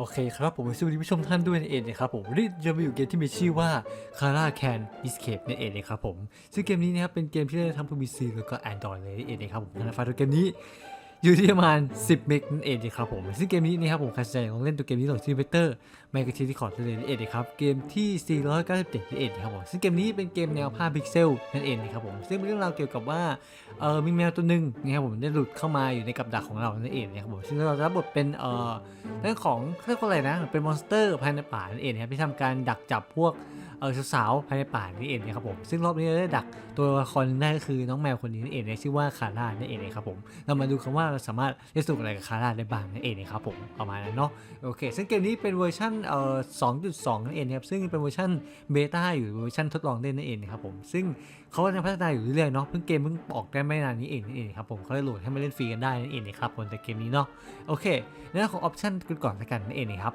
โอเคครับผมสวัสดีผู้ชมท่านด้วยนั่นเองนะครับผมวันนี้จะมาอยู่เกมที่มีชื่อว่า Kara Can Escape นั่นเองนะครับผมซึ่งเกมนี้นะครับเป็นเกมที่ได้ทำเพื่อ PC แล้วก็ Android เลยนั่นเองนะครับผมนะไฟล์ตัวเกมนี้ อยู่ที่ประมาณ 10 เมกนั่นเองครับผมซึ่งเกมนี้นะครับผมใครสนใจลองเล่นตัวเกมนี้โหลดที่เวเตอร์แมกกาซีที่คอร์ดเลยนั่นเองครับเกมที่ 497นั่นเองครับผมซึ่งเกมนี้เป็นเกมแนวภาพพิกเซลนั่นเองนะครับผมซึ่งเป็นเรื่องราวเกี่ยวกับว่าเออมีแมวตัวหนึ่งนะครับผมได้หลุดเข้ามาอยู่ในกับดักของเรานั่นเองนะครับผมซึ่งเราจะรับบทเป็นเออเรื่องของเรียกว่าอะไรนะเป็นมอนสเตอร์ภายในป่านั่นเองครับที่ทำการดักจับพวก เออสาวๆภายในป่านี่เองนะครับผมซึ่งรอบนี้เราได้ดักตัวละครหนึงได้ก็คือน้องแมวคนนี้นั่นเองนะชื่อว่าคาร่านั่นเองนะครับผมเรามาดูกันว่าเราสามารถเล่นสนุกอะไรกับคาร่าได้บ้างนั่นเองนะครับผมประมาณนั้นเนาะโอเค ซึ่งเกมนี้เป็นเวอร์ชันเอ่อ2.2นั่นเองนะครับซึ่งเป็นเวอร์ชันเบต้าอยู่เวอร์ชันทดลองเล่นนั่นเองนะครับผมซึ่งเขาก็ยังพัฒนาอยู่เรื่อยๆเนาะเพิ่งเกมเพิ่งออกได้ไม่นานนี้เองนั่นเองครับผมเขาเลยโหลดให้มาเล่นฟรีกันได้นั่นเองนะครับบนแต่เกมนี้เนาะโอเคในเรื่องของออปชันกันก่อนละกันนั่นเองนะครับ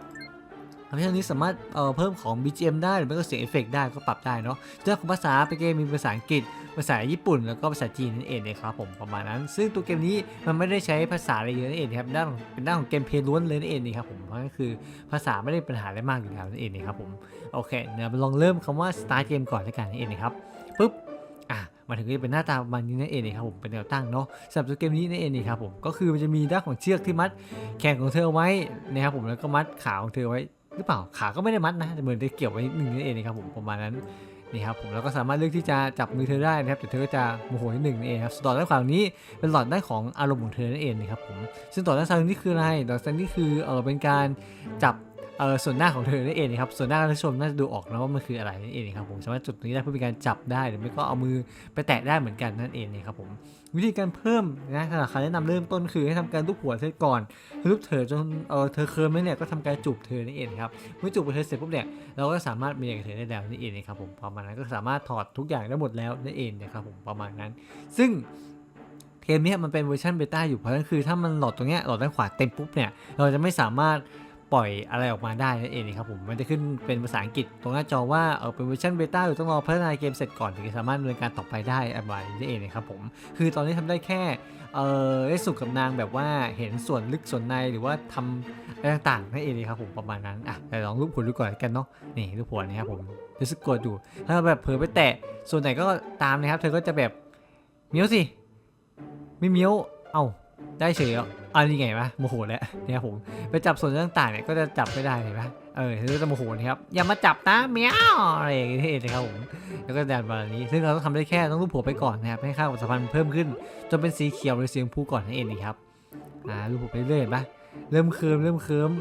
ออปชันนี้สามารถเเพิ่มของ BGM ได้หรือไม่ก็เสียงเอฟเฟกต์ได้ก็ปรับได้เนาะเรื่องของภาษาเป็นเกมมีภาษาอังกฤษ ภาษาญี่ปุ่น แล้วก็ภาษาจีนนั่นเองนะครับผมประมาณนั้น ซึ่งตัวเกมนี้มันไม่ได้ใช้ภาษาอะไรเยอะนั่นเองนะครับด้านเป็นด้านของเกมเพลย์ล้วนเลยนั่นเองนะครับผมเพราะงั้นคือภาษาไม่ได้เป็นปัญหาอะไรมากอยู่แล้วนั่นเองนะครับผมโอเคเดี๋ยวมาลองเริ่มคำว่า start เกมก่อนละกันนั่นเองนะครับปุ๊บอะมาถึงก็จะเป็นหน้าตาประมาณนี้นั่นเองนะครับผมเป็นแนวตั้งเนาะสำหรับตัวเกมนี้นั่นเองนะครับผมก็คือมันจะมีด้านของเชือกที่มัดแขนของเธอไว้นะครับผมแล้วก็มัดขาของเธอไว้ หรือเปล่าขาก็ไม่ได้มัดนะเหมือนได้เกี่ยวไว้นิดนึงนั่นเองนะครับผมประมาณนั้นนี่ครับผมแล้วก็สามารถเลือกที่จะจับมือเธอได้นะครับแต่เธอก็จะโมโหนิดหนึ่งนั่นเองครับส่วนต่อด้านขวานี้เป็นหลอดด้านของอารมณ์ของเธอนั่นเองนะครับผมซึ่งต่อด้านซ้ายนี่คืออะไรต่อด้านซ้ายนี่คือเออเป็นการจับ เออส่วนหน้าของเธอนั่นเองนะครับส่วนหน้าท่านผู้ชมน่าจะดูออกนะว่ามันคืออะไรนั่นเองครับผมสามารถจุดนี้ได้เพื่อเป็นการจับได้หรือไม่ก็เอามือไปแตะได้เหมือนกันนั่นเองนะครับผมวิธีการเพิ่มนะสำหรับคำแนะนำเริ่มต้นคือให้ทำการลูบหัวเธอก่อนลูบเธอจนเออเธอเคิร์มแล้วเนี่ยก็ทำการจูบเธอนั่นเองครับเมื่อจูบเธอเสร็จปุ๊บเนี่ยเราก็สามารถมีอะไรกับเธอได้แล้วนั่นเองนะครับผมประมาณนั้นก็สามารถถอดทุกอย่างได้หมดแล้วนั่นเองนะครับผมประมาณนั้น ซึ่งเกมนี้มันเป็นเวอร์ชันเบต้าอยู่เพราะฉะนั้นคือถ้ามันหลอดตรงเนี้ยหลอดด้านขวาเต็มปุ๊บเนี่ยเราจะไม่สามารถ ปล่อยอะไรออกมาได้นั่นเองครับผมมันจะขึ้นเป็นภาษาอังกฤษตรงหน้าจอว่าเออเป็นเวอร์ชันเบต้าอยู่ต้องรอพัฒนาเกมเสร็จก่อนถึงจะสามารถดำเนินการต่อไปได้อะไรนั่นเองนะครับผมคือตอนนี้ทำได้แค่เออได้สุขกับนางแบบว่าเห็นส่วนลึกส่วนในหรือว่าทำอะไรต่างๆนั่นเองครับผมประมาณนั้นอะแต่ลองรูปหัวดูก่อนกันเนาะนี่รูปหัวนี่ครับผมรู้สึกกดอยู่ถ้าแบบเผลอไปแตะส่วนไหนก็ตามนะครับ เธอก็จะแบบเมี้ยวสิไม่เมี้ยวเอ้า ได้เฉยแล้วอันนี้ไงวะโมโหแล้วเนี่ยผมไปจับส่วนต่างๆเนี่ยก็จะจับไม่ได้เห็นไหมเออจะโมโหนะครับอย่ามาจับนะเมียวอะไรอย่างเงี้ยนะครับผมแล้วก็แดันมาแบบนี้ซึ่งเราต้องทำได้แค่ต้องรูปหัวไปก่อนนะครับให้ค่าความสัมพันธ์เพิ่มขึ้นจนเป็นสีเขียวหรือสีชมพูก่อนนั่นเองนะครับอ่ารูปหัวไปเรื่อยเห็นปะเริ่มเคิมเริ่มเคิม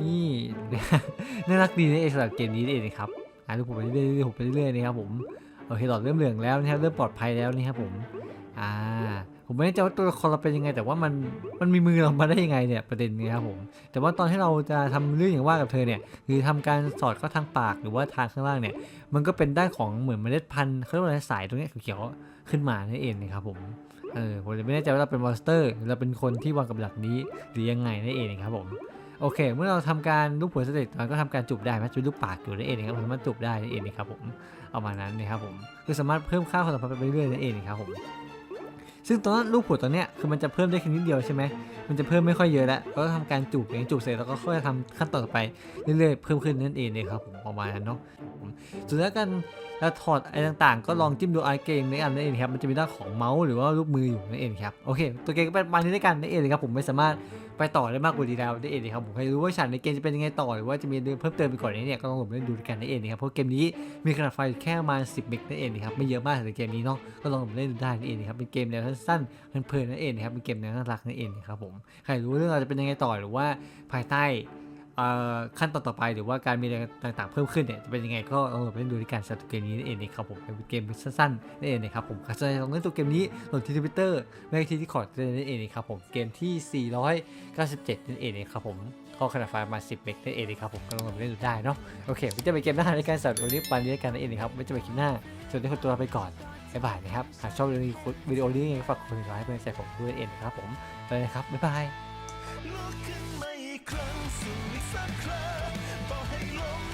นี่น่ารักดีนะเอสำหรับเกมนี้นี่เองนะครับอ่ารูปหัวไปเรื่อยๆรูปหัวไปเรื่อยๆนะครับผมโอเคหลอดเริ่มเหลืองแล้วนะครับเริ่มปลอดภัยแล้วนี่ครับผมอ่า ผมไม่แน่ใจว่าตัวละครเราเป็นยังไง แต่ว่ามันมันมีมือเรามาได้ยังไงเนี่ยประเด็นนี้ครับผมแต่ว่าตอนที่เราจะทำเรื่องอย่างว่ากับเธอเนี่ยคือทำการสอดเข้าทางปากหรือว่าทางข้างล่างเนี่ย มันก็เป็นด้านของเหมือนเมล็ดพันธุ์เขาเรียกว่าอะไรสายตรงนี้เขียวขึ้นมานั่นเองนะครับผมเออผมไม่แน่ใจว่าเราเป็นมอนสเตอร์เราเป็นคนที่วางกับดักนี้หรือยังไงนั่นเองนะครับผมโอเค เมื่อเราทำการลูกหัวสเต็มันก็ทำการจูบได้ไหมจูบลูกปากอยู่นั่นเองนะครับผมสามารถจูบได้นั่นเองนะครับผมเอามานั้นนะครับผมคือสามารถเพิ่มค่าความสัมพันธ์ไปเรื่อยๆนั่นเองนะครับผม ซึ่งตอนนั้นลูกผัวตัวเนี้ยคือมันจะเพิ่มได้แค่นิดเดียวใช่ไหมมันจะเพิ่มไม่ค่อยเยอะแล้วก็ทำการจูบอย่างจูบเสร็จแล้วก็ค่อยทำขั้นตอนต่อไปเรื่อยๆเพิ่มขึ้นนั่นเองเลยครับผมประมาณนั้นเนาะผมส่วนแล้วกันเราถอดอะไรต่างๆ ก็ลองจิ้มดูไอเกมในอันนั่นเองครับมันจะมีด้านของเมาส์หรือว่าลูกมืออยู่นั่นเองครับโอเค ตัวเกมก็เป็นประมาณนี้ด้วยกันนั่นเองเลยครับผมไม่สามารถ ไปต่อได้มากกว่าดีแล้วนั่นเองครับผมใครรู้ว่าฉากในเกมจะเป็นยังไงต่อหรือว่าจะมีเรื่องเพิ่มเติมไปก่อนนี้เนี่ยก็ลองลบเล่นดูกันนั่นเองครับเพราะเกมนี้มีขนาดไฟแค่ประมาณ 10 เมกนั่นเองครับไม่เยอะมากแต่เกมนี้เนาะก็ลองลบเล่นดูได้นั่นเองครับเป็นเกมแนวสั้นๆเพลินๆนั่นเองครับเป็นเกมแนวน่ารักนั่นเองครับผมใครรู้เรื่องเราจะเป็นยังไงต่อหรือว่าภายใต้ ขั้นตอนต่อไปหรือว่าการมีอะไรต่างๆเพิ่มขึ้นเนี่ยจะเป็นยังไงก็ลองหลบเล่นดูด้วยกันสำหรับเกมนี้นั่นเองครับผมเป็นเกมสั้นๆนั่นเองนะครับผมใครสนใจลองเล่นตัวเกมนี้โหลดที่ทวิตเตอร์ไม่ที่ที่คอร์ดนั่นเองครับผมเกมที่ 497 นั่นเองครับผมข้อขนาดไฟล์มา 10เมกนั่นเองครับผมก็ลองมาเล่นดูได้เนาะโอเคไม่จะไปเกมหน้าในการสำหรับวันนี้ปานนี้กันนั่นเองครับไม่จะไปคลิปหน้าส่วนที่คนตัวลาไปก่อนบ๊ายบายนะครับหากชอบวิดีโอนี้ฝากกดไลค์เป็นกำลังใจผมด้วยเองครับผมไปเลยครับบ๊ายบาย ครั้งสู่อีกสักครั้งต่อให้ล้ม